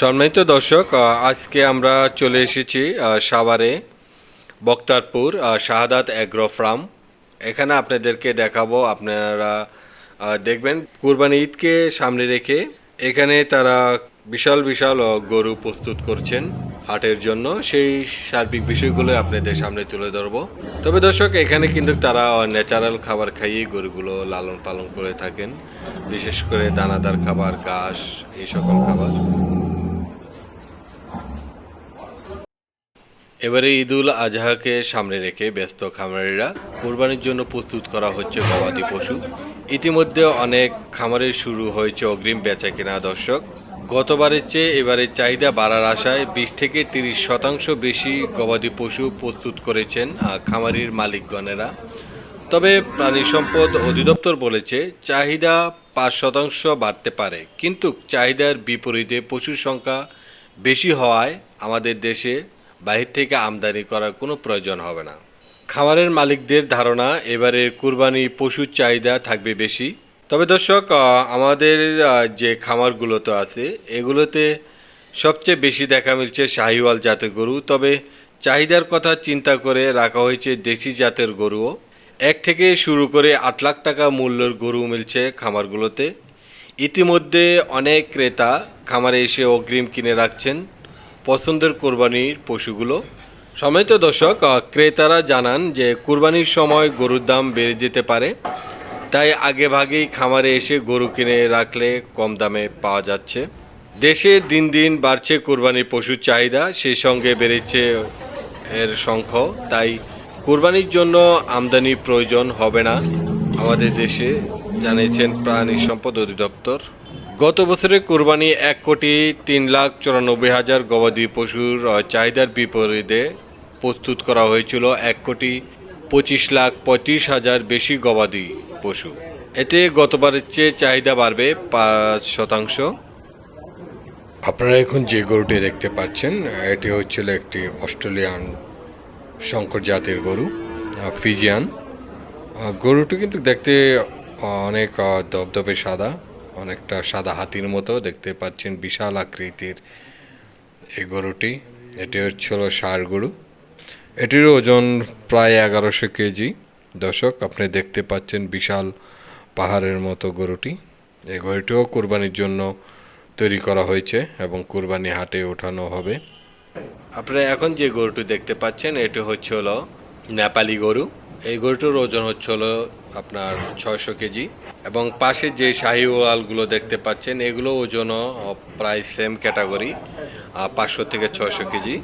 সম্মানিত দর্শক আজকে আমরা চলে এসেছি সাভারে, বক্তারপুর শাহাদাত অ্যাগ্রো ফার্ম। এখানে আপনাদেরকে দেখাবো, আপনারা দেখবেন, কুরবানি ঈদকে সামনে রেখে এখানে তারা বিশাল বিশাল গরু প্রস্তুত করছেন। হাটের জন্য সেই সার্বিক বিষয়গুলো আপনাদের সামনে তুলে ধরবো। তবে দর্শক, এখানে কিন্তু তারা ন্যাচারাল খাবার খাইয়ে গরুগুলো লালন পালন করে থাকেন। বিশেষ করে দানাদার খাবার, ঘাস, এই সকল খাবার। এবারে ঈদুল আজহাকে সামনে রেখে ব্যস্ত খামারিরা কোরবানির জন্য প্রস্তুত করা হচ্ছে গবাদি পশু। ইতিমধ্যে অনেক খামারে শুরু হয়েছে অগ্রিম বেচা কেনা, দর্শক। গতবারের চেয়ে এবারে চাহিদা বাড়ার আশায় বিশ থেকে তিরিশ শতাংশ বেশি গবাদি পশু প্রস্তুত করেছেন খামারির মালিকগণেরা। তবে প্রাণী সম্পদ অধিদপ্তর বলেছে, চাহিদা পাঁচ শতাংশ বাড়তে পারে। কিন্তু চাহিদার বিপরীতে পশুর সংখ্যা বেশি হওয়ায় আমাদের দেশে বাহির থেকে আমদানি করার কোনো প্রয়োজন হবে না। খামারের মালিকদের ধারণা, এবারের কুরবানি পশুর চাহিদা থাকবে বেশি। তবে দর্শক আমাদের যে খামারগুলো তো আছে, এগুলোতে সবচেয়ে বেশি দেখা মিলছে শাহিওয়াল জাতের গরু। তবে চাহিদার কথা চিন্তা করে রাখা হয়েছে দেশি জাতের গরুও। এক থেকে শুরু করে আট লাখ টাকা মূল্যের গরু মিলছে খামারগুলোতে। ইতিমধ্যে অনেক ক্রেতা খামারে এসে অগ্রিম কিনে রাখছেন পছন্দের কোরবানির পশুগুলো। সময়ত দর্শক ক্রেতারা জানান যে কোরবানির সময় গরুর দাম বেড়ে যেতে পারে। তাই আগে ভাগেই খামারে এসে গরু কিনে রাখলে কম দামে পাওয়া যাচ্ছে। দেশে দিন দিন বাড়ছে কোরবানির পশুর চাহিদা, সেই সঙ্গে বেড়েছে এর সংখ্য তাই কোরবানির জন্য আমদানি প্রয়োজন হবে না। আমাদের দেশে জানিয়েছেন প্রাণী সম্পদ অধিদপ্তর। গত বছরে কোরবানি এক কোটি তিন লাখ চুরানব্বই হাজার গবাদি পশুর চাহিদার বিপরীতে প্রস্তুত করা হয়েছিল এক কোটি পঁচিশ লাখ পঁয়ত্রিশ হাজার বেশি গবাদি পশু। এতে গতবারের চেয়ে চাহিদা বাড়বে পাঁচ শতাংশ। আপনারা এখন যে গরুটি দেখতে পাচ্ছেন, এটি হচ্ছিল একটি অস্ট্রেলিয়ান শঙ্কর জাতের গরু ফিজিয়ান। গরুটি কিন্তু দেখতে অনেক দবদবে সাদা, অনেকটা সাদা হাতির মতো দেখতে পাচ্ছেন, বিশাল আকৃতির এই গরুটি। এটি হচ্ছিল ষাঁড় গরু। এটির ওজন প্রায় এগারোশো কেজি। দর্শক, আপনি দেখতে পাচ্ছেন বিশাল পাহাড়ের মতো গরুটি। এই গরুটিও কোরবানির জন্য তৈরি করা হয়েছে এবং কোরবানি হাটে ওঠানো হবে। আপনারা এখন যে গরুটি দেখতে পাচ্ছেন, এটি হচ্ছে হলো নেপালি গরু। এই গরুটির ওজন হচ্ছে হলো আপনার ছয়শো কেজি এবং পাশে যে শাহিওয়ালগুলো দেখতে পাচ্ছেন, এগুলো ওজনও প্রায় সেম ক্যাটাগরি পাঁচশো থেকে ছয়শো কেজি।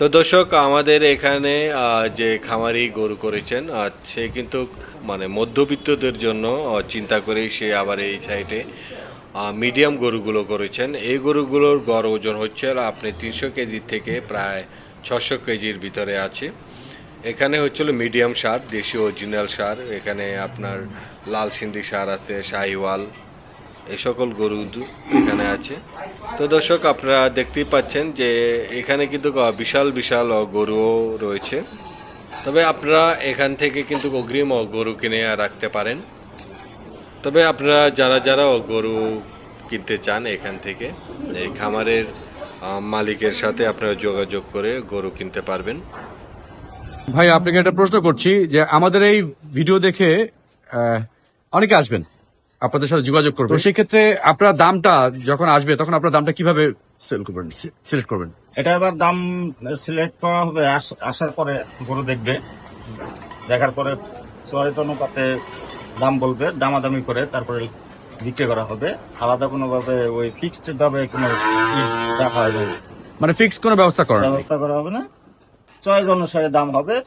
তো দর্শক, আমাদের এখানে যে খামারি গরু করেছেন সে কিন্তু মানে মধ্যবিত্তদের জন্য চিন্তা করেই সে আবার এই সাইডে মিডিয়াম গরুগুলো করেছেন। এই গরুগুলোর গড় ওজন হচ্ছে আপনি তিনশো কেজি থেকে প্রায় ছশো কেজির ভিতরে আছে। এখানে হচ্ছিল মিডিয়াম সার দেশি অরিজিনাল সার। এখানে আপনার লাল সিন্ধি সার আছে, শাহিওয়াল এই সকল গরু এখানে আছে। তো দর্শক, আপনারা দেখতেই পাচ্ছেন যে এখানে কিন্তু বিশাল বিশাল গরুও রয়েছে। তবে আপনারা এখান থেকে কিন্তু অগ্রিম গরু কিনে রাখতে পারেন। তবে আপনারা যারা যারা গরু কিনতে চান এখান থেকে, এই খামারের মালিকের সাথে আপনারা যোগাযোগ করে গরু কিনতে পারবেন। ভাই, আপনাকে একটা প্রশ্ন করছি যে আমাদের এই ভিডিও দেখে অনেকে আসবেন। আপনাদের সাথে যোগাযোগ করবেন তো সেক্ষেত্রে আপনার দামটা যখন আসবে তখন আপনার দামটা কীভাবে সেল করবেন? সিলেক্ট করবেন। এটা এবার দাম সিলেক্ট করা হবে আস- আসার পরে গরু দেখবে। দেখার পরে চয়েস অনুপাতে দাম বলবে দামাদামি করে তারপরে বিক্রি করা হবে। আলাদা কোনো ভাবে ওই ফিক্সড ভাবে কোনো রাখা হবে। মানে ফিক্স কোনো ব্যবস্থা করা ব্যবস্থা করা হবে না। চয়েস অনুসারে দাম হবে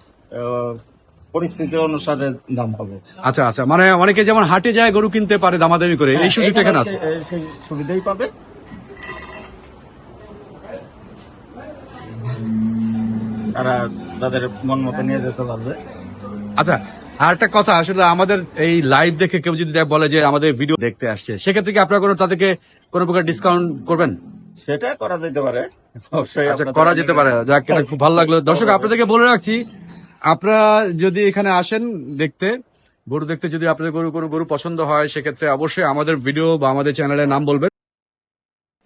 পরিস্থিতি অনুসারে দাম হবে। আচ্ছা আচ্ছা। মানে অনেকে যেমন হাটে যায় গরু কিনতে পারে দামাদামি করে এই সুযোগটা এখানে আছে? সেই সুবিধাই পাবে। তারা তাদের মন মতো নিয়ে যেতে পারবে। আচ্ছা আর একটা কথা আসলে আমাদের এই লাইভ দেখে কেউ যদি বলে যে আমাদের ভিডিও দেখতে আসছে সেক্ষেত্রে কি আপনারা কোনো তাদেরকে কোনো প্রকার ডিসকাউন্ট করবেন? সেটা করা যেতে পারে। আচ্ছা করা যেতে পারে। যাক খুব ভালো লাগল। দর্শক আপনাদেরকে বলে রাখছি আপনারা যদি এখানে আসেন দেখতে, গরু দেখতে যদি আপনাদের গরু গরু গরু পছন্দ হয়, সেক্ষেত্রে অবশ্যই আমাদের ভিডিও বা আমাদের চ্যানেলের নাম বলবেন।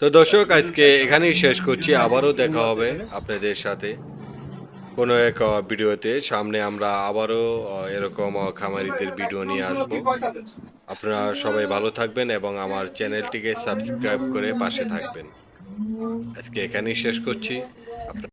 তো দর্শক, আজকে এখানেই শেষ করছি। আবারও দেখা হবে আপনাদের সাথে কোনো এক ভিডিওতে। সামনে আমরা আবারও এরকম খামারিদের ভিডিও নিয়ে আসব। আপনারা সবাই ভালো থাকবেন এবং আমার চ্যানেলটিকে সাবস্ক্রাইব করে পাশে থাকবেন। আজকে এখানেই শেষ করছি।